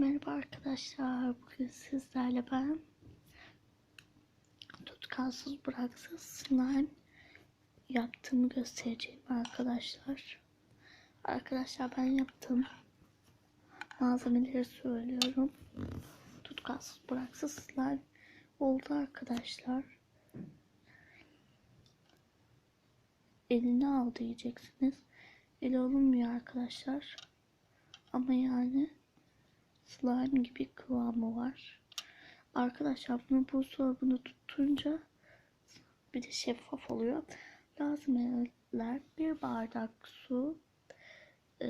Merhaba arkadaşlar. Bugün sizlerle ben tutkalsız bıraksız slime yaptığımı göstereceğim arkadaşlar. Arkadaşlar ben yaptım. Malzemeleri söylüyorum. Tutkalsız bıraksız slime oldu arkadaşlar. Elini al diyeceksiniz. El olunmuyor arkadaşlar. Ama yani slime gibi kıvamı var. Arkadaşlar bunu buzdolabında tutunca bir de şeffaf oluyor. Malzemeler bir bardak su, e,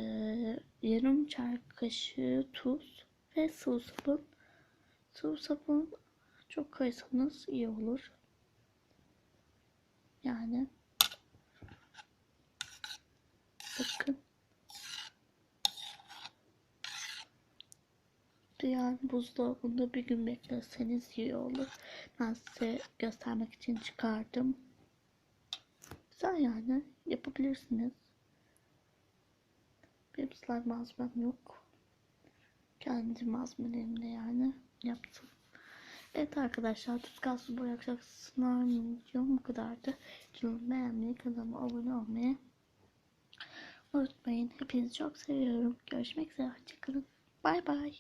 yarım çay kaşığı tuz ve sıvı sabun. Sıvı sabun çok koysanız iyi olur. Yani bakın Yani buzdolabında bir gün beklerseniz iyi olur. Ben size göstermek için çıkardım. Güzel yani. Yapabilirsiniz. Benim slime malzemem yok. Kendi malzemelerimle yani yaptım. Evet arkadaşlar tutkalsız boyayacak slime videom bu kadardı. Canım beğenmeyi, kanalıma abone olmayı unutmayın. Hepinizi çok seviyorum. Görüşmek üzere. Hoşçakalın. Bay bay.